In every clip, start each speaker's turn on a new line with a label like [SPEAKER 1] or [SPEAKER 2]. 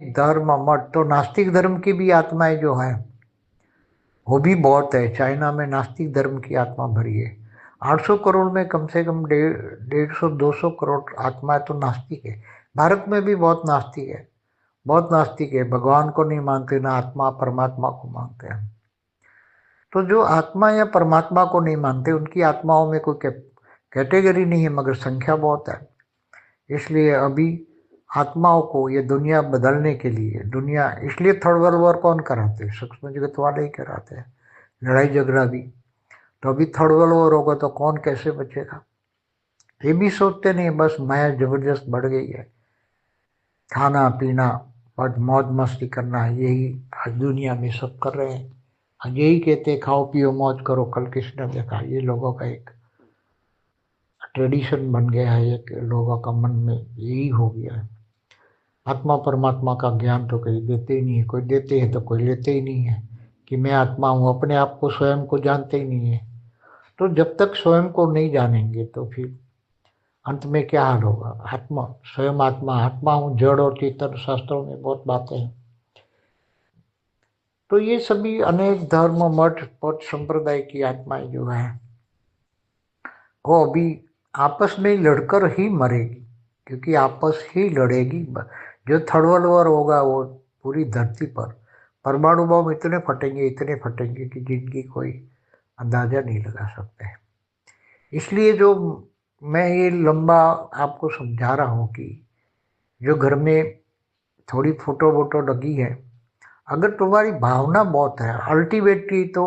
[SPEAKER 1] धर्म मठ तो नास्तिक धर्म की भी आत्माएँ जो है, वो भी बहुत है। चाइना में नास्तिक धर्म की आत्मा भरी है। 800 करोड़ में कम से कम डेढ़ डेढ़ सौ, दो सौ करोड़ आत्माएँ तो नास्तिक है। भारत में भी बहुत नास्तिक है। बहुत नास्तिक है। भगवान को नहीं मानते, ना आत्मा परमात्मा को मानते हैं। तो जो आत्मा या परमात्मा को नहीं मानते, उनकी आत्माओं में कोई कैटेगरी नहीं है, मगर संख्या बहुत है। इसलिए अभी आत्माओं को ये दुनिया बदलने के लिए, दुनिया इसलिए थर्ड वर्ल्ड वॉर कौन कराते हैं? सूक्ष्म जगत वाले ही कराते हैं। लड़ाई झगड़ा भी। तो अभी थर्ड वर्ल्ड वॉर होगा तो कौन कैसे बचेगा? ये भी सोचते नहीं, बस माया ज़बरदस्त बढ़ गई है। खाना, पीना और मौज मस्ती करना, यही आज दुनिया में सब कर रहे हैं। आज यही कहते खाओ, पियो, मौज करो, कल किसने देखा ये लोगों का एक ट्रेडिशन बन गया है, एक लोगों का मन में यही हो गया है। आत्मा परमात्मा का ज्ञान तो कहीं देते ही नहीं है। कोई देते हैं तो कोई लेते ही नहीं है। कि मैं आत्मा हूँ, अपने आप को स्वयं को जानते ही नहीं है। तो जब तक स्वयं को नहीं जानेंगे तो फिर अंत में क्या हाल होगा? आत्मा, स्वयं आत्मा आत्मा हूँ, जड़ और चेतन शास्त्रों में बहुत बातें हैं। तो ये सभी अनेक धर्म, मठ पट संप्रदाय की आत्माएँ जो है, वो अभी आपस में लड़कर ही मरेगी। क्योंकि आपस ही लड़ेगी जो वर्ल्ड वॉर होगा, वो पूरी धरती पर परमाणु बम इतने फटेंगे इतने फटेंगे कि जिनकी कोई अंदाज़ा नहीं लगा सकते इसलिए जो मैं ये लंबा आपको समझा रहा हूँ कि जो घर में थोड़ी फ़ोटो वोटो लगी है, अगर तुम्हारी भावना बहुत है अल्टीमेटली तो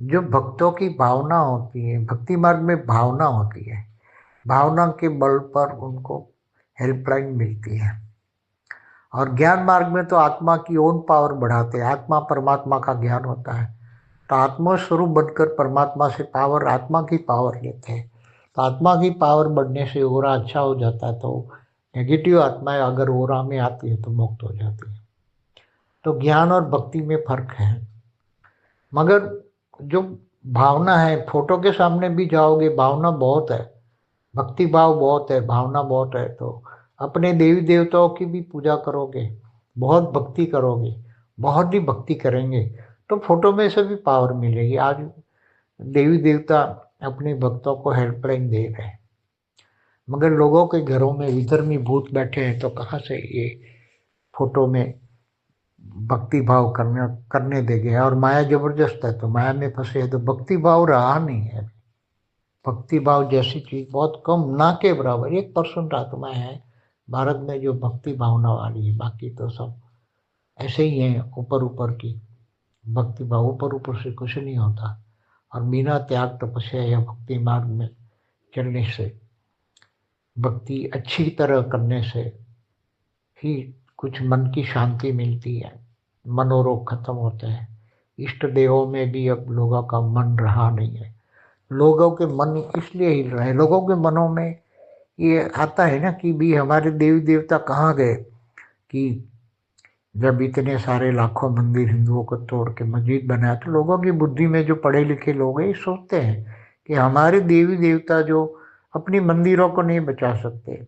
[SPEAKER 1] जो भक्तों की भावना होती है, भक्ति मार्ग में भावना होती है, भावना के बल पर उनको हेल्पलाइन मिलती है। और ज्ञान मार्ग में तो आत्मा की ओन पावर बढ़ाते हैं। आत्मा परमात्मा का ज्ञान होता है। तो आत्मा स्वरूप बनकर परमात्मा से पावर आत्मा की पावर लेते हैं। तो आत्मा की पावर बढ़ने से ओरा अच्छा हो जाता है तो नेगेटिव आत्माएँ अगर ओरा में आती है तो मुक्त हो जाती है। तो ज्ञान और भक्ति में फ़र्क है। मगर जो भावना है, फ़ोटो के सामने भी जाओगे, भावना बहुत है। भक्ति भाव बहुत है, भावना बहुत है तो अपने देवी देवताओं की भी पूजा करोगे, बहुत भक्ति करोगे, बहुत ही भक्ति करेंगे तो फ़ोटो में से भी पावर मिलेगी। आज देवी देवता अपने भक्तों को हेल्पलाइन दे रहे हैं। मगर लोगों के घरों में विधर्मी भूत बैठे हैं तो कहाँ से ये फ़ोटो में भक्ति भाव करने करने देंगे? और माया ज़बरदस्त है तो माया में फंसे है तो भक्ति भाव रहा नहीं है। भक्ति भाव जैसी चीज़ बहुत कम, ना के बराबर, एक परसेंट आत्मा है। भारत में जो भक्ति भावना वाली है, बाकी तो सब ऐसे ही हैं, ऊपर ऊपर की भक्ति भाव, ऊपर ऊपर से कुछ नहीं होता। और बिना त्याग तपस्या या भक्ति मार्ग में चलने से, भक्ति अच्छी तरह करने से ही कुछ मन की शांति मिलती है, मनोरोग खत्म होते हैं। इष्ट देवों में भी अब लोगों का मन रहा नहीं है। लोगों के मन इसलिए हिल रहे हैं, लोगों के मनों में ये आता है ना कि भी हमारे देवी देवता कहाँ गए? कि जब इतने सारे लाखों मंदिर हिंदुओं को तोड़ के मस्जिद बनाया तो लोगों की बुद्धि में जो पढ़े लिखे लोग हैं, ये सोचते हैं कि हमारे देवी देवता जो अपनी मंदिरों को नहीं बचा सकते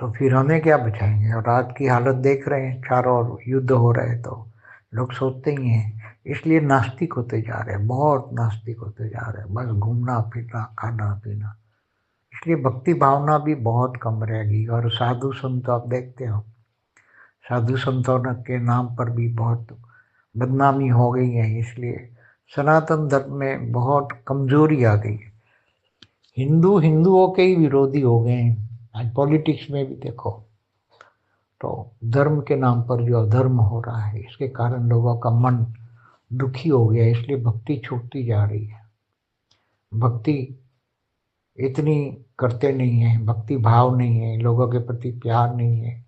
[SPEAKER 1] तो फिर हमें क्या बचाएँगे? और आज की हालत देख रहे हैं, चारों ओर युद्ध हो रहे हैं तो लोग सोचते ही हैं, इसलिए नास्तिक होते जा रहे हैं, बहुत नास्तिक होते जा रहे हैं, बस घूमना फिरना खाना पीना इसलिए भक्ति भावना भी बहुत कम रहेगी। और साधु संत आप देखते हो, साधु संतों के नाम पर भी बहुत बदनामी हो गई है, इसलिए सनातन धर्म में बहुत कमज़ोरी आ गई है। हिंदू हिंदुओं के ही विरोधी हो गए हैं। आज पॉलिटिक्स में भी देखो तो धर्म के नाम पर जो अधर्म हो रहा है, इसके कारण लोगों का मन दुखी हो गया इसलिए भक्ति छूटती जा रही है। भक्ति इतनी करते नहीं है, भक्ति भाव नहीं है, लोगों के प्रति प्यार नहीं है,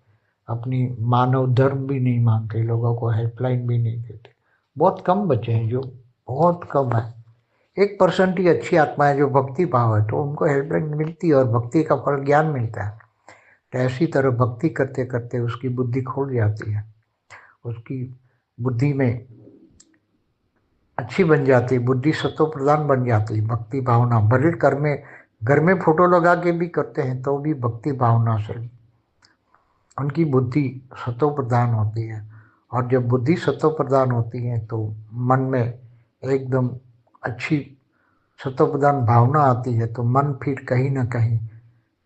[SPEAKER 1] अपनी मानव धर्म भी नहीं मानते, लोगों को हेल्पलाइन भी नहीं देते। बहुत कम बचे हैं जो, बहुत कम है। एक परसेंट ही अच्छी आत्मा है जो भक्ति भाव है तो उनको हेल्पलाइन मिलती है और भक्ति का फल ज्ञान मिलता है। तो ऐसी तरह भक्ति करते करते उसकी बुद्धि खोल जाती है। उसकी बुद्धि में अच्छी बन जाती है, बुद्धि सत्व प्रधान बन जाती है, भक्ति भावना भले कर में घर में फ़ोटो लगा के भी करते हैं तो भी भक्ति भावना से। उनकी बुद्धि सतो प्रधान होती है और जब बुद्धि सतो प्रधान होती है तो मन में एकदम अच्छी सतो प्रधान भावना आती है तो मन फिर कहीं ना कहीं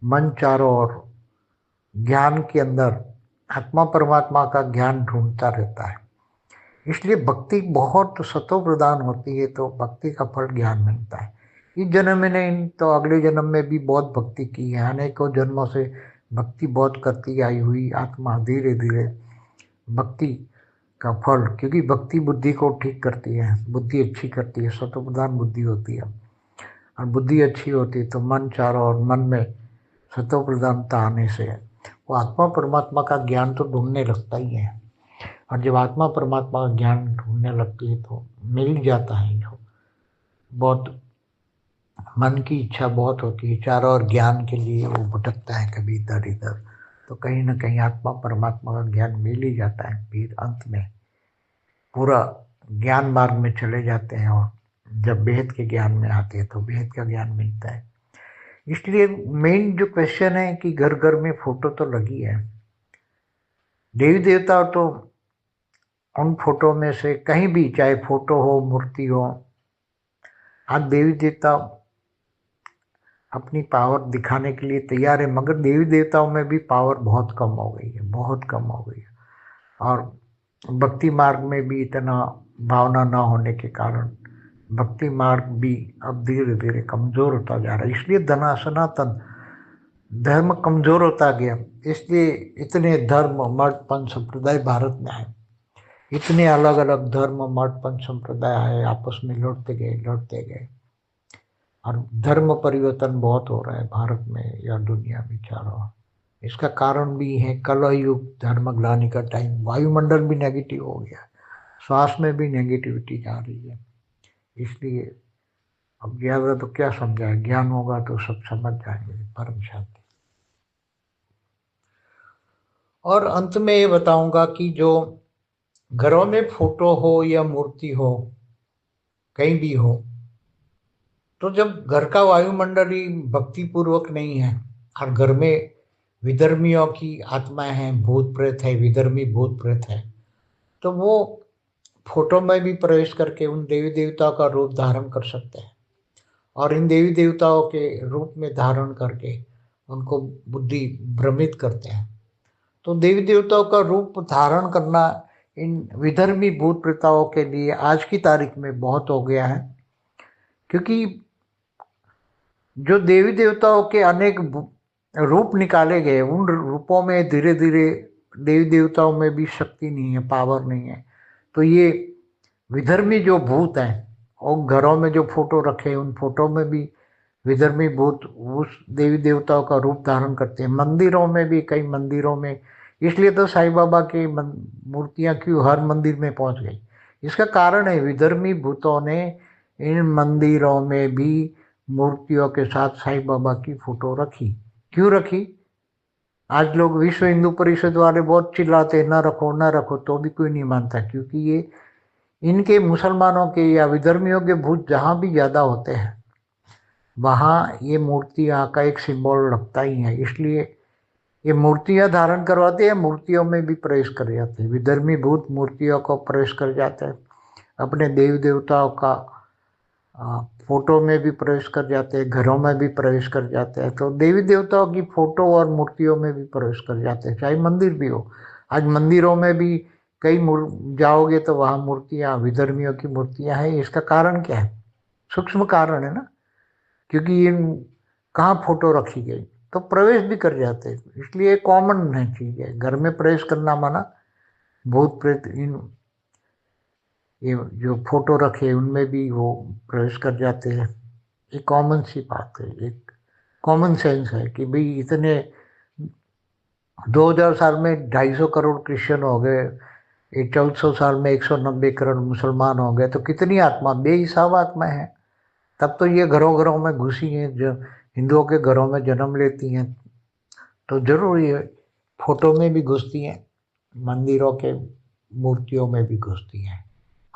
[SPEAKER 1] मन चारों ओर ज्ञान के अंदर आत्मा परमात्मा का ज्ञान ढूंढता रहता है। इसलिए भक्ति बहुत सतो प्रदान होती है तो भक्ति का फल ज्ञान मिलता है। इस जन्म में नहीं तो अगले जन्म में भी बहुत भक्ति की है। अनेकों जन्मों से भक्ति बहुत करती आई हुई आत्मा धीरे धीरे भक्ति का फल, क्योंकि भक्ति बुद्धि को ठीक करती है, बुद्धि अच्छी करती है सतो प्रधान बुद्धि होती है। और बुद्धि अच्छी होती है तो मन चारों और मन में सतो प्रधानता आने से वो आत्मा परमात्मा का ज्ञान तो ढूँढने लगता ही है। और जब आत्मा परमात्मा का ज्ञान ढूँढने लगती है तो मिल जाता है जो बहुत मन की इच्छा बहुत होती है, चारों और ज्ञान के लिए वो भटकता है कभी इधर इधर। तो कहीं ना कहीं आत्मा परमात्मा का ज्ञान मिल ही जाता है फिर अंत में। पूरा ज्ञान मार्ग में चले जाते हैं और जब बेहद के ज्ञान में आते हैं तो बेहद का ज्ञान मिलता है। इसलिए मेन जो क्वेश्चन है कि घर घर में फ़ोटो तो लगी है। देवी देवता तो उन फ़ोटो में से कहीं भी, चाहे फ़ोटो हो, मूर्ति हो, आज देवी देवता अपनी पावर दिखाने के लिए तैयार है, मगर देवी देवताओं में भी पावर बहुत कम हो गई है, बहुत कम हो गई है। और भक्ति मार्ग में भी इतना भावना ना होने के कारण भक्ति मार्ग भी अब धीरे धीरे कमज़ोर होता जा रहा है। इसलिए धना सनातन, धर्म कमज़ोर होता गया। इसलिए इतने धर्म मठ पंच संप्रदाय भारत में है। इतने अलग अलग धर्म मठ पंच संप्रदाय आए आपस में लौटते गए लौटते गए। और धर्म परिवर्तन बहुत हो रहा है भारत में या दुनिया में चारों इसका कारण भी है कल युग धर्म ग्लानी का टाइम वायुमंडल भी नेगेटिव हो गया। श्वास में भी नेगेटिविटी जा रही है। इसलिए अब ज़्यादा तो क्या समझाए ज्ञान होगा तो सब समझ जाएँगे, परम शांति। और अंत में ये बताऊँगा कि जो घरों में फ़ोटो हो या मूर्ति हो, कहीं भी हो तो जब घर का वायुमंडल ही भक्ति पूर्वक नहीं है, और घर में विधर्मियों की आत्माएँ हैं, भूत प्रेत है, विधर्मी भूत प्रेत है तो वो फ़ोटो में भी प्रवेश करके उन देवी देवताओं का रूप धारण कर सकते हैं। और इन देवी देवताओं के रूप में धारण करके उनको बुद्धि भ्रमित करते हैं। तो देवी देवताओं का रूप धारण करना इन विधर्मी भूत प्रेताओं के लिए आज की तारीख में बहुत हो गया है, क्योंकि जो देवी देवताओं के अनेक रूप निकाले गए, उन रूपों में धीरे धीरे देवी देवताओं में भी शक्ति नहीं है पावर नहीं है। तो ये विधर्मी जो भूत हैं, और घरों में जो फ़ोटो रखे उन फ़ोटो में भी विधर्मी भूत उस देवी देवताओं का रूप धारण करते हैं। मंदिरों में भी, कई मंदिरों में, इसलिए तो साईं बाबा की मूर्तियाँ क्यों हर मंदिर में पहुँच गई? इसका कारण है, विधर्मी भूतों ने इन मंदिरों में भी मूर्तियों के साथ साईं बाबा की फ़ोटो रखी। क्यों रखी? आज लोग विश्व हिंदू परिषद वाले बहुत चिल्लाते ना रखो ना रखो तो भी कोई नहीं मानता, क्योंकि ये इनके मुसलमानों के या विधर्मियों के भूत जहाँ भी ज़्यादा होते हैं, वहाँ ये मूर्तियाँ का एक सिंबल लगता ही है। इसलिए ये मूर्तियाँ धारण करवाते हैं, मूर्तियों में भी प्रवेश कर जाते हैं। विधर्मी भूत मूर्तियों को प्रवेश कर जाते हैं। अपने देव देवताओं का फ़ोटो में भी प्रवेश कर जाते हैं, घरों में भी प्रवेश कर जाते हैं। तो देवी देवताओं की फ़ोटो और मूर्तियों में भी प्रवेश कर जाते हैं, चाहे मंदिर भी हो। आज मंदिरों में भी कई जाओगे तो वहाँ मूर्तियाँ, विधर्मियों की मूर्तियाँ हैं। इसका कारण क्या है? सूक्ष्म कारण है ना? क्योंकि इन, कहाँ फ़ोटो रखी गई? तो प्रवेश भी कर जाते हैं। इसलिए कॉमन है चीज़। है घर में प्रवेश करना माना। भूत प्रेत इन ये जो फ़ोटो रखे उनमें भी वो प्रवेश कर जाते हैं। एक कॉमन सी बात है, एक कॉमन सेंस है कि भाई इतने 2000 साल में 250 करोड़ क्रिश्चियन हो गए चौदह सौ साल में 190 करोड़ मुसलमान हो गए तो कितनी आत्मा, बेहिसाब आत्मा है। तब तो ये घरों घरों में घुसी हैं, जो हिंदुओं के घरों में जन्म लेती हैं। तो ज़रूर ये फ़ोटो में भी घुसती हैं, मंदिरों के मूर्तियों में भी घुसती हैं।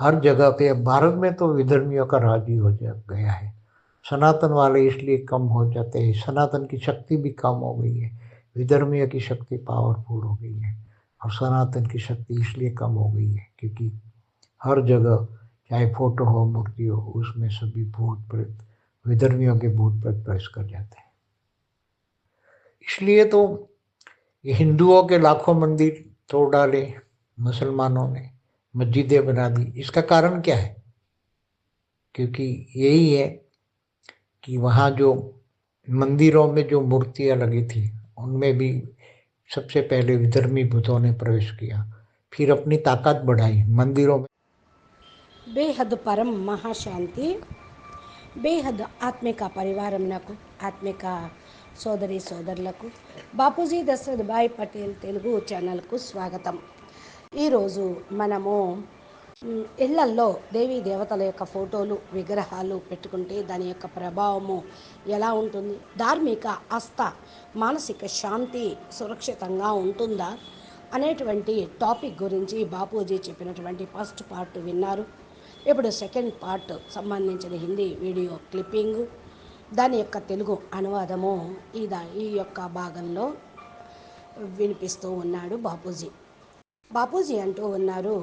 [SPEAKER 1] हर जगह पे भारत में तो विधर्मियों का राज ही हो जा, गया है। सनातन वाले इसलिए कम हो जाते हैं, सनातन की शक्ति भी कम हो गई है, विधर्मियों की शक्ति पावरफुल हो गई है, और सनातन की शक्ति इसलिए कम हो गई है, क्योंकि हर जगह, चाहे फ़ोटो हो, मूर्ति हो, उसमें सभी भूत प्रेत, विधर्मियों के भूत प्रेत प्रवेश कर जाते हैं। इसलिए तो हिंदुओं के लाखों मंदिर तोड़ डाले मुसलमानों ने मस्जिदें बना दी इसका कारण क्या है क्योंकि यही है कि वहाँ जो मंदिरों में जो मूर्तियाँ लगी थी उनमें भी सबसे पहले विधर्मी भूतों ने प्रवेश किया फिर अपनी ताकत बढ़ाई मंदिरों में
[SPEAKER 2] బేహద్ పరం మహాశాంతి బేహద్ ఆత్మిక పరివారంనకు ఆత్మిక సోదరి సోదరులకు బాపూజీ దశరథ్ భాయ్ పటేల్ తెలుగు ఛానల్కు స్వాగతం ఈరోజు మనము ఇళ్ళల్లో దేవీ దేవతల యొక్క ఫోటోలు విగ్రహాలు పెట్టుకుంటే దాని యొక్క ప్రభావము ఎలా ఉంటుంది? ధార్మిక అస్త మానసిక శాంతి సురక్షితంగా ఉంటుందా? అనేటువంటి టాపిక్ గురించి బాపూజీ చెప్పినటువంటి ఫస్ట్ పార్ట్ విన్నారు. ఇప్పుడు సెకండ్ పార్ట్ సంబంధించిన హిందీ వీడియో క్లిప్పింగ్. దాని యొక్క తెలుగు అనువాదము ఈ దా ఈ యొక్క భాగంలో వినిపిస్తూ ఉన్నాడు బాపూజీ. బాపూజీ అంటూ ఉన్నారు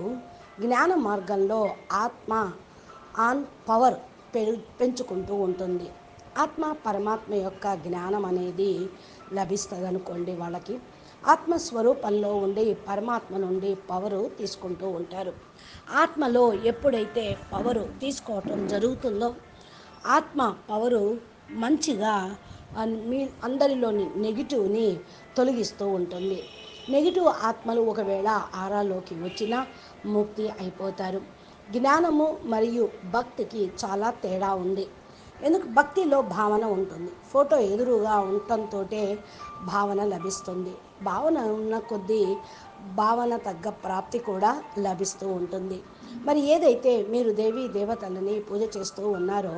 [SPEAKER 2] జ్ఞాన మార్గంలో ఆత్మ ఆన్ పవర్ పెంచుకుంటూ ఉంటుంది. ఆత్మ పరమాత్మ యొక్క జ్ఞానం అనేది లభిస్తుంది అనుకోండి వాళ్ళకి. ఆత్మస్వరూపంలో ఉండి పరమాత్మ నుండి పవరు తీసుకుంటూ ఉంటారు. ఆత్మలో ఎప్పుడైతే పవరు తీసుకోవటం జరుగుతుందో ఆత్మ పవరు మంచిగా మీ అందరిలోని నెగిటివ్ని తొలగిస్తూ ఉంటుంది. నెగిటివ్ ఆత్మలు ఒకవేళ ఆరాలోకి వచ్చినా ముక్తి అయిపోతారు. జ్ఞానము మరియు భక్తికి చాలా తేడా ఉంది. ఎందుకు? భక్తిలో భావన ఉంటుంది. ఫోటో ఎదురుగా ఉండటంతో భావన లభిస్తుంది. భావన ఉన్న కొద్దీ భావన తగ్గ ప్రాప్తి కూడా లభిస్తూ ఉంటుంది. మరి ఏదైతే మీరు దేవీ దేవతలని పూజ చేస్తూ ఉన్నారో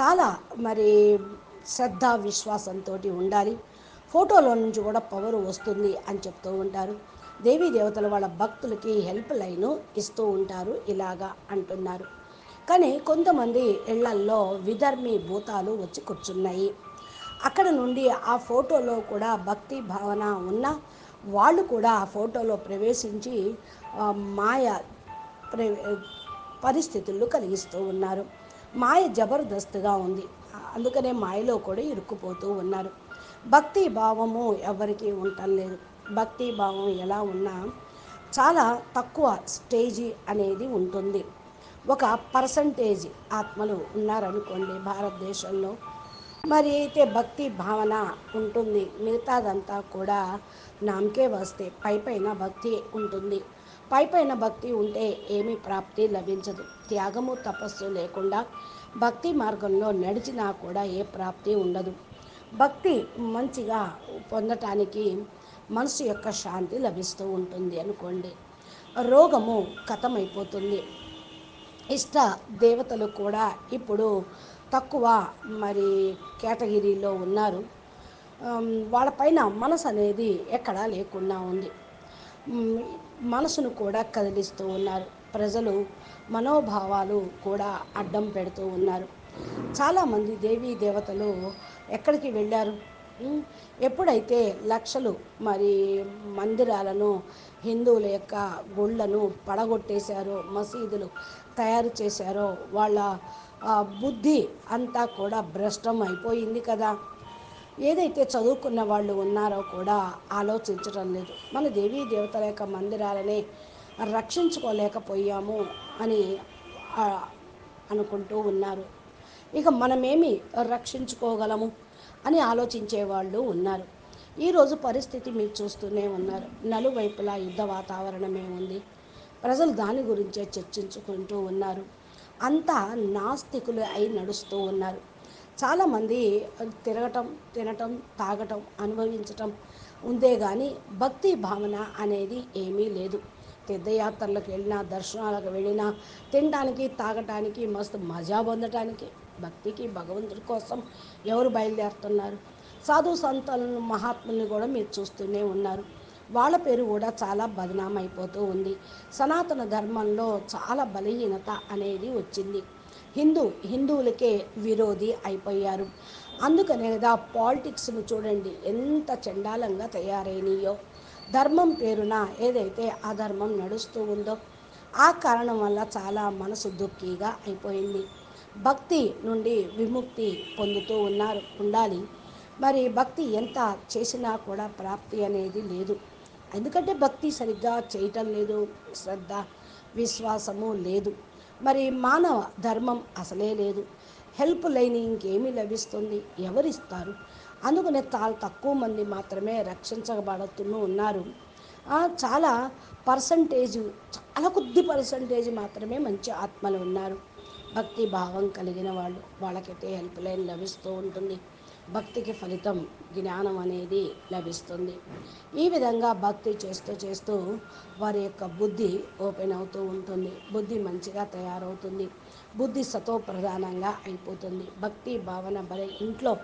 [SPEAKER 2] చాలా మరి శ్రద్ధ విశ్వాసంతో ఉండాలి. ఫోటోలో నుంచి కూడా పవర్ వస్తుంది అని చెప్తూ ఉంటారు. దేవీ దేవతలు వాళ్ళ భక్తులకి హెల్ప్ లైను ఇస్తూ ఉంటారు ఇలాగా అంటున్నారు. కానీ కొంతమంది ఇళ్ళల్లో విధర్మి భూతాలు వచ్చి కూర్చున్నాయి. అక్కడ నుండి ఆ ఫోటోలో కూడా భక్తి భావన ఉన్న వాళ్ళు కూడా ఆ ఫోటోలో ప్రవేశించి మాయ పరిస్థితులు కలిగిస్తూ ఉన్నారు. మాయ జబర్దస్త్గా ఉంది. అందుకనే మాయలో కూడా ఇరుక్కుపోతూ ఉన్నారు. భక్తి భావము ఎవరికి ఉండలేదు భక్తి భావం ఎలా ఉన్నా చాలా తక్కువ స్టేజీ అనేది ఉంటుంది. ఒక పర్సంటేజ్ ఆత్మలు ఉన్నారనుకోండి భారతదేశంలో. మరి అయితే భక్తి భావన ఉంటుంది. మిగతాదంతా కూడా నామకే వస్తే పై పైన భక్తి ఉంటుంది. పై పైన భక్తి ఉంటే ఏమీ ప్రాప్తి లభించదు. త్యాగము తపస్సు లేకుండా భక్తి మార్గంలో నడిచినా కూడా ఏ ప్రాప్తి ఉండదు. భక్తి మంచిగా పొందటానికి మనసు యొక్క శాంతి లభిస్తూ ఉంటుంది అనుకోండి. రోగము కథమైపోతుంది. ఇష్ట దేవతలు కూడా ఇప్పుడు తక్కువ మరి కేటగిరీలో ఉన్నారు. వాళ్ళపైన మనసు అనేది ఎక్కడా లేకుండా ఉంది. మనసును కూడా కదిలిస్తూ ఉన్నారు. ప్రజలు మనోభావాలు కూడా అడ్డం పెడుతూ ఉన్నారు. చాలామంది దేవీ దేవతలు ఎక్కడికి వెళ్ళారు? ఎప్పుడైతే లక్షలు మరి మందిరాలను హిందువుల యొక్క గుళ్ళను పడగొట్టేశారో మసీదులు తయారు చేశారో వాళ్ళ బుద్ధి అంతా కూడా భ్రష్టం అయిపోయింది కదా. ఏదైతే చదువుకున్న వాళ్ళు ఉన్నారో కూడా ఆలోచించడం లేదు. మన దేవీ దేవతల యొక్క మందిరాలనే రక్షించుకోలేకపోయాము అని అనుకుంటూ ఉన్నారు. ఇక మనమేమి రక్షించుకోగలము అని ఆలోచించే వాళ్ళు ఉన్నారు ఈరోజు పరిస్థితి మీరు చూస్తూనే ఉన్నారు. నలువైపులా యుద్ధ వాతావరణమే ఉంది. ప్రజలు దాని గురించే చర్చించుకుంటూ ఉన్నారు. అంతా నాస్తికులు అయి నడుస్తూ ఉన్నారు. చాలామంది తిరగటం తినటం తాగటం అనుభవించటం ఉందే కానీ భక్తి భావన అనేది ఏమీ లేదు. తీర్థయాత్రలకు వెళ్ళినా దర్శనాలకు వెళ్ళినా తినడానికి తాగటానికి మస్తు మజా పొందటానికి భక్తికి భగవంతుడి కోసం ఎవరు బయలుదేరుతున్నారు? సాధు సంతలను మహాత్ముల్ని కూడా మీరు చూస్తూనే ఉన్నారు. వాళ్ళ పేరు కూడా చాలా బదనామైపోతూ ఉంది. సనాతన ధర్మంలో చాలా బలహీనత అనేది వచ్చింది. హిందూ హిందువులకే విరోధి అయిపోయారు. అందుకనే కదా పాలిటిక్స్ను చూడండి ఎంత చండాలంగా తయారైనయో. ధర్మం పేరున ఏదైతే అధర్మం నడుస్తూ ఉందో ఆ కారణం వల్ల చాలా మనసు దుఃఖిగా అయిపోయింది. భక్తి నుండి విముక్తి పొందుతూ ఉన్నారు ఉండాలి. మరి భక్తి ఎంత చేసినా కూడా ప్రాప్తి అనేది లేదు. ఎందుకంటే భక్తి సరిగ్గా చేయటం లేదు శ్రద్ధ విశ్వాసము లేదు. మరి మానవ ధర్మం అసలే లేదు. హెల్ప్ లేని ఇంకేమీ లభిస్తుంది? ఎవరిస్తారు? అందుకనే చాలా తక్కువ మంది మాత్రమే రక్షించబడుతూ ఉన్నారు. చాలా పర్సంటేజ్ చాలా కొద్ది పర్సంటేజ్ మాత్రమే మంచి ఆత్మలు ఉన్నారు. భక్తి భావం కలిగిన వాళ్ళు. వాళ్ళకైతే హెల్ప్ లైన్ లభిస్తూ ఉంటుంది. భక్తికి ఫలితం జ్ఞానం అనేది లభిస్తుంది. ఈ విధంగా భక్తి చేస్తూ చేస్తూ వారి యొక్క బుద్ధి ఓపెన్ అవుతూ ఉంటుంది. బుద్ధి మంచిగా తయారవుతుంది. బుద్ధి సతో ప్రధానంగా అయిపోతుంది. భక్తి భావన మరి ఇంట్లో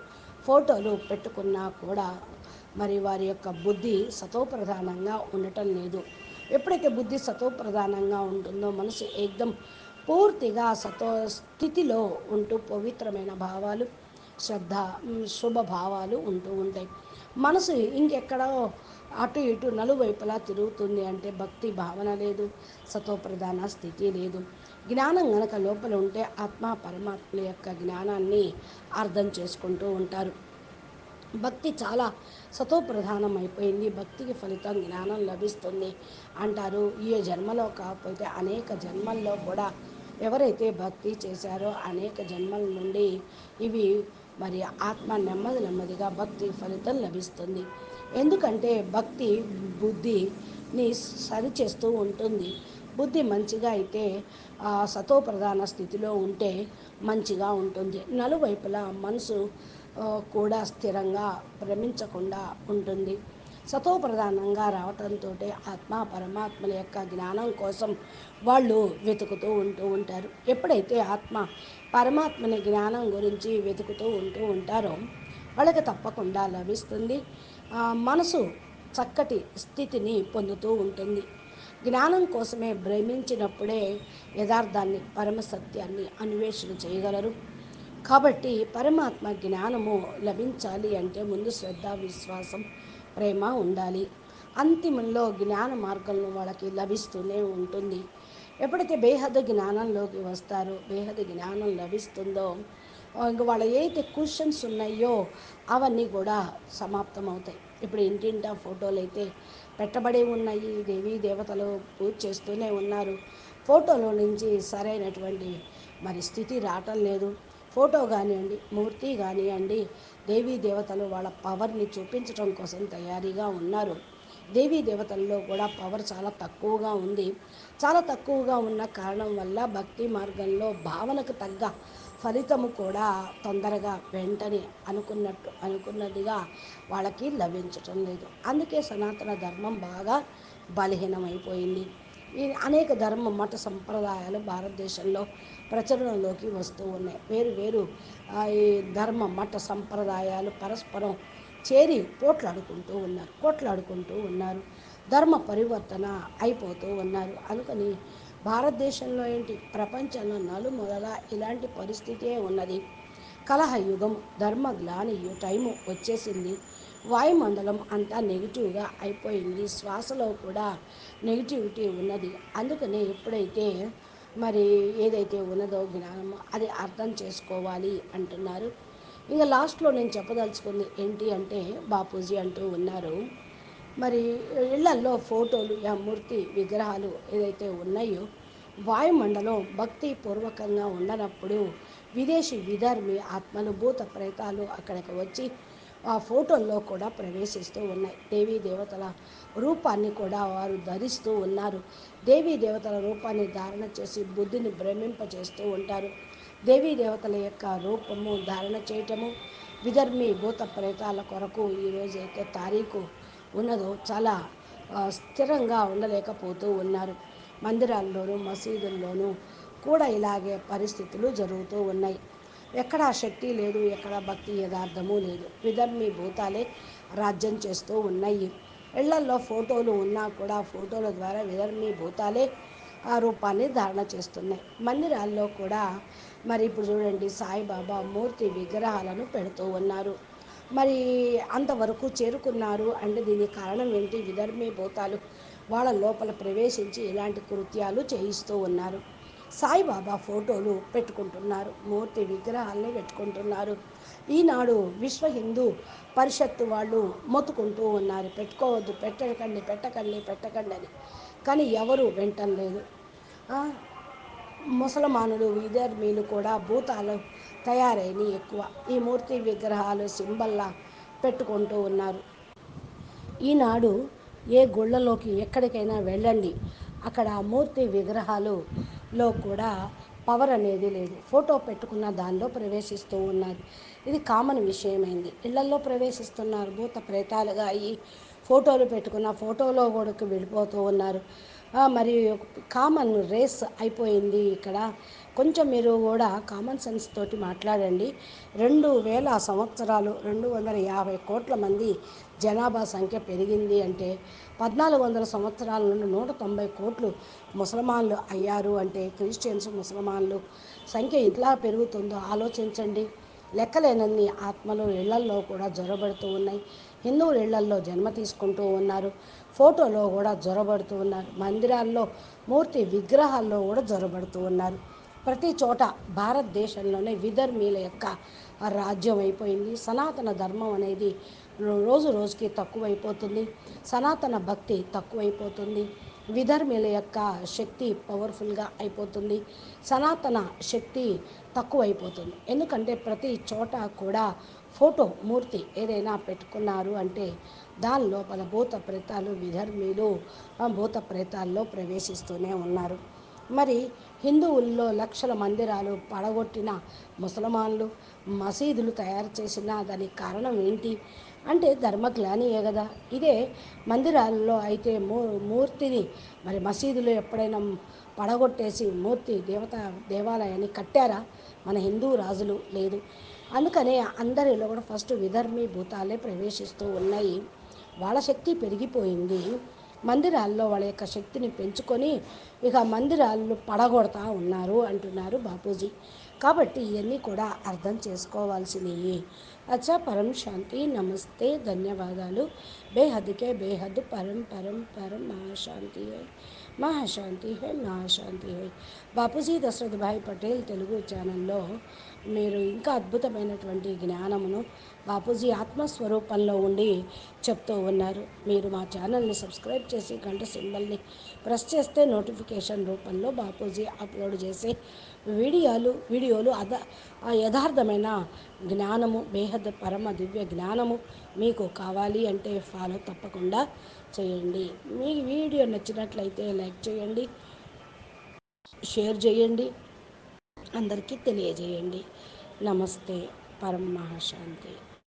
[SPEAKER 2] ఫోటోలు పెట్టుకున్నా కూడా మరి వారి యొక్క బుద్ధి సతో ప్రధానంగా ఉండటం లేదు. ఎప్పుడైతే బుద్ధి సతో ప్రధానంగా ఉంటుందో మనసు ఏకదం పూర్తిగా సతో స్థితిలో ఉంటూ పవిత్రమైన భావాలు శ్రద్ధ శుభభావాలు శుభ భావాలు ఉంటూ ఉంటాయి. మనసు ఇంకెక్కడో అటు ఇటు నలువైపులా తిరుగుతుంది అంటే భక్తి భావన లేదు సత్వప్రధాన స్థితి లేదు. జ్ఞానం గనక లోపల ఉంటే ఆత్మ పరమాత్మ యొక్క జ్ఞానాన్ని అర్థం చేసుకుంటూ ఉంటారు. భక్తి చాలా సతోప్రధానం అయిపోయింది భక్తికి ఫలితం జ్ఞానం లభిస్తుంది అంటారు. ఈ జన్మలో కాకపోతే అనేక జన్మల్లో కూడా ఎవరైతే భక్తి చేశారో అనేక జన్మల నుండి ఇవి మరి ఆత్మ నెమ్మది నెమ్మదిగా భక్తి ఫలితం లభిస్తుంది. ఎందుకంటే భక్తి బుద్ధిని సరిచేస్తూ ఉంటుంది. బుద్ధి మంచిగా అయితే సతోప్రధాన సతో ప్రధాన స్థితిలో ఉంటే మంచిగా ఉంటుంది. నలువైపులా మనసు కూడా స్థిరంగా భ్రమించకుండా ఉంటుంది. సతో ప్రధానంగా రావటంతో ఆత్మ పరమాత్మల యొక్క జ్ఞానం కోసం వాళ్ళు వెతుకుతూ ఉంటూ ఉంటారు. ఎప్పుడైతే ఆత్మ పరమాత్మని జ్ఞానం గురించి వెతుకుతూ ఉంటూ ఉంటారో వాళ్ళకి తప్పకుండా లభిస్తుంది. మనసు చక్కటి స్థితిని పొందుతూ ఉంటుంది. జ్ఞానం కోసమే భ్రమించినప్పుడే యథార్థాన్ని పరమ సత్యాన్ని అన్వేషణ చేయగలరు. కాబట్టి పరమాత్మ జ్ఞానము లభించాలి అంటే ముందు శ్రద్ధ విశ్వాసం ప్రేమ ఉండాలి. అంతిమంలో జ్ఞాన మార్గంలో వాళ్ళకి లభిస్తూనే ఉంటుంది. ఎప్పుడైతే బేహద జ్ఞానంలోకి వస్తారో బేహద జ్ఞానం లభిస్తుందో ఇంక వాళ్ళ ఏదైతే క్వశ్చన్స్ ఉన్నాయో అవన్నీ కూడా సమాప్తం అవుతాయి ఇప్పుడు ఇంటింటా ఫోటోలు అయితే పెట్టబడి ఉన్నాయి. దేవీ దేవతలు పూజ చేస్తూనే ఉన్నారు. ఫోటోలో నుంచి సరైనటువంటి మరి స్థితి రావటం లేదు. ఫోటో కానివ్వండి మూర్తి కానివ్వండి దేవీ దేవతలు వాళ్ళ పవర్ని చూపించడం కోసం తయారీగా ఉన్నారు. దేవీ దేవతల్లో కూడా పవర్ చాలా తక్కువగా ఉంది. చాలా తక్కువగా ఉన్న కారణం వల్ల భక్తి మార్గంలో భావనకు తగ్గ ఫలితము కూడా తొందరగా వెంటనే అనుకున్నట్టు అనుకున్నదిగా వాళ్ళకి లభించటం లేదు. అందుకే సనాతన ధర్మం బాగా బలహీనమైపోయింది. ఈ అనేక ధర్మ మత సంప్రదాయాలు భారతదేశంలో ప్రచురణలోకి వస్తూ ఉన్నాయి. వేరు వేరు ఈ ధర్మ మత సంప్రదాయాలు పరస్పరం చేరి పోట్లాడుకుంటూ ఉన్నారు కోట్లాడుకుంటూ ఉన్నారు. ధర్మ పరివర్తన అయిపోతూ ఉన్నారు. అందుకని భారతదేశంలో ఏంటి? ప్రపంచంలో నలుమూలల ఇలాంటి పరిస్థితే ఉన్నది. కలహయుగం ధర్మ గ్లాని టైము వచ్చేసింది. వాయుమండలం అంతా నెగిటివ్గా అయిపోయింది. శ్వాసలో కూడా నెగిటివిటీ ఉన్నది. అందుకనే ఎప్పుడైతే మరి ఏదైతే ఉన్నదో జ్ఞానమో అది అర్థం చేసుకోవాలి అంటున్నారు. ఇంకా లాస్ట్లో నేను చెప్పదలుచుకుంది ఏంటి అంటే బాపూజీ అంటూ ఉన్నారు. మరి ఇళ్ళల్లో ఫోటోలు ఆ మూర్తి విగ్రహాలు ఏదైతే ఉన్నాయో వాయుమండలం భక్తి పూర్వకంగా ఉండనప్పుడు విదేశీ విధర్మి ఆత్మలు భూత ప్రేతాలు అక్కడికి వచ్చి ఆ ఫోటోల్లో కూడా ప్రవేశిస్తూ ఉన్నాయి. దేవీ దేవతల రూపాన్ని కూడా వారు ధరిస్తూ ఉన్నారు. దేవీ దేవతల రూపాన్ని ధారణ చేసి బుద్ధిని భ్రమింపజేస్తూ ఉంటారు. దేవీ దేవతల యొక్క రూపము ధారణ చేయటము విధర్మి భూత ప్రేతాల కొరకు ఈరోజు అయితే తారీఖు ఉన్నదో చాలా స్థిరంగా ఉండలేకపోతూ ఉన్నారు. మందిరాల్లోనూ మసీదుల్లోనూ కూడా ఇలాగే పరిస్థితులు జరుగుతూ ఉన్నాయి. ఎక్కడ శక్తి లేదు ఎక్కడ భక్తి యథార్థము లేదు. విధర్మి భూతాలే రాజ్యం చేస్తూ ఉన్నాయి. ఇళ్ళల్లో ఫోటోలు ఉన్నా కూడా ఫోటోల ద్వారా విధర్మీ భూతాలే ఆ రూపాన్ని ధారణ చేస్తున్నాయి. మందిరాల్లో కూడా మరి ఇప్పుడు చూడండి సాయిబాబా మూర్తి విగ్రహాలను పెడుతూ ఉన్నారు. మరి అంతవరకు చేరుకున్నారు అంటే దీనికి కారణం ఏంటి? విధర్మీ భూతాలు వాళ్ళ లోపల ప్రవేశించి ఇలాంటి కృత్యాలు చేయిస్తూ ఉన్నారు. సాయిబాబా ఫోటోలు పెట్టుకుంటున్నారు. మూర్తి విగ్రహాలనే పెట్టుకుంటున్నారు. ఈనాడు విశ్వ హిందూ పరిషత్తు వాళ్ళు మొత్తుకుంటూ ఉన్నారు. పెట్టుకోవద్దు పెట్టకండి పెట్టకండి పెట్టకండి అని. కానీ ఎవరు వింటం లేదు. ముసలమానులు విధర్మీలు కూడా భూతాలు తయారైన ఎక్కువ. ఈ మూర్తి విగ్రహాలు సింబల్లా పెట్టుకుంటూ ఉన్నారు. ఈనాడు ఏ గుళ్ళలోకి ఎక్కడికైనా వెళ్ళండి. అక్కడ మూర్తి విగ్రహాలు లో కూడా పవర్ అనేది లేదు. ఫోటో పెట్టుకున్న దానిలో ప్రవేశిస్తూ ఉన్నారు. ఇది కామన్ విషయమైంది. ఇళ్ళల్లో ప్రవేశిస్తున్నారు. భూత ప్రేతాలుగా అయ్యి ఫోటోలు పెట్టుకున్న ఫోటోలో కూడా వెళ్ళిపోతూ ఉన్నారు. మరియు మరి కామన్ రేస్ అయిపోయింది ఇక్కడ. కొంచెం మీరు కూడా కామన్ సెన్స్ తోటి మాట్లాడండి. రెండు వేల సంవత్సరాలు రెండు వందల యాభై కోట్ల మంది జనాభా సంఖ్య పెరిగింది అంటే పద్నాలుగు వందల సంవత్సరాల నుండి నూట తొంభై కోట్లు ముసల్మాన్లు అయ్యారు అంటే క్రిస్టియన్స్ ముసల్మాన్లు సంఖ్య ఇట్లా పెరుగుతుందో ఆలోచించండి. లెక్కలేనన్ని ఆత్మలు ఇళ్ళల్లో కూడా జ్వరబడుతూ ఉన్నాయి. హిందువుల ఇళ్ళల్లో జన్మ తీసుకుంటూ ఉన్నారు. ఫోటోలో కూడా జ్వరబడుతూ ఉన్నారు. మందిరాల్లో మూర్తి విగ్రహాల్లో కూడా జ్వరబడుతూ ఉన్నారు. ప్రతి చోట భారతదేశంలోనే విధర్మీల యొక్క రాజ్యం అయిపోయింది. సనాతన ధర్మం అనేది రోజు రోజుకి తక్కువైపోతుంది. సనాతన భక్తి తక్కువైపోతుంది. విధర్మీల యొక్క శక్తి పవర్ఫుల్గా అయిపోతుంది. సనాతన శక్తి తక్కువైపోతుంది. ఎందుకంటే ప్రతి చోట కూడా ఫోటో మూర్తి ఏదైనా పెట్టుకున్నారు అంటే దాని లోపల భూత ప్రేతాలు విధర్మీలు భూత ప్రేతాల్లో ప్రవేశిస్తూనే ఉన్నారు. మరి హిందువుల్లో లక్షల మందిరాలు పడగొట్టిన ముసల్మాన్లు మసీదులు తయారు చేసిన దానికి కారణం ఏంటి? అంటే ధర్మగ్లానియే కదా. ఇదే మందిరాల్లో అయితే మూ మూర్తిని మరి మసీదులో ఎప్పుడైనా పడగొట్టేసి మూర్తి దేవత దేవాలయాన్ని కట్టారా? మన హిందూ రాజులు లేదు. అందుకనే అందరిలో కూడా ఫస్ట్ విధర్మీ భూతాలే ప్రవేశిస్తూ ఉన్నాయి. వాళ్ళ శక్తి పెరిగిపోయింది. మందిరాల్లో వాళ్ళ యొక్క శక్తిని పెంచుకొని ఇక మందిరాలు పడగొడతా ఉన్నారు అంటున్నారు బాపూజీ. కాబట్టి ఇవన్నీ కూడా అర్థం చేసుకోవాల్సినవి. అచ్చా పరం శాంతి నమస్తే ధన్యవాదాలు. బేహద్కే బేహద్ పరం పరం పరం మహాశాంతి high మహాశాంతి high మహాశాంతి high. Bapuji Dashrath భాయ్ పటేల్ తెలుగు ఛానల్లో మీరు ఇంకా అద్భుతమైనటువంటి జ్ఞానమును బాపూజీ ఆత్మస్వరూపంలో ఉండి చెప్తూ ఉన్నారు. మీరు మా ఛానల్ని సబ్స్క్రైబ్ చేసి గంట సింబల్ని ప్రెస్ చేస్తే నోటిఫికేషన్ రూపంలో బాపూజీ అప్లోడ్ చేసే వీడియోలు వీడియోలు అద యథార్థమైన జ్ఞానము బేహద్ పరమ దివ్య జ్ఞానము మీకు కావాలి అంటే ఫాలో తప్పకుండా చేయండి. మీ వీడియో నచ్చినట్లయితే లైక్ చేయండి షేర్ చేయండి అందరికీ తెలియజేయండి. నమస్తే పరమ మహాశాంతి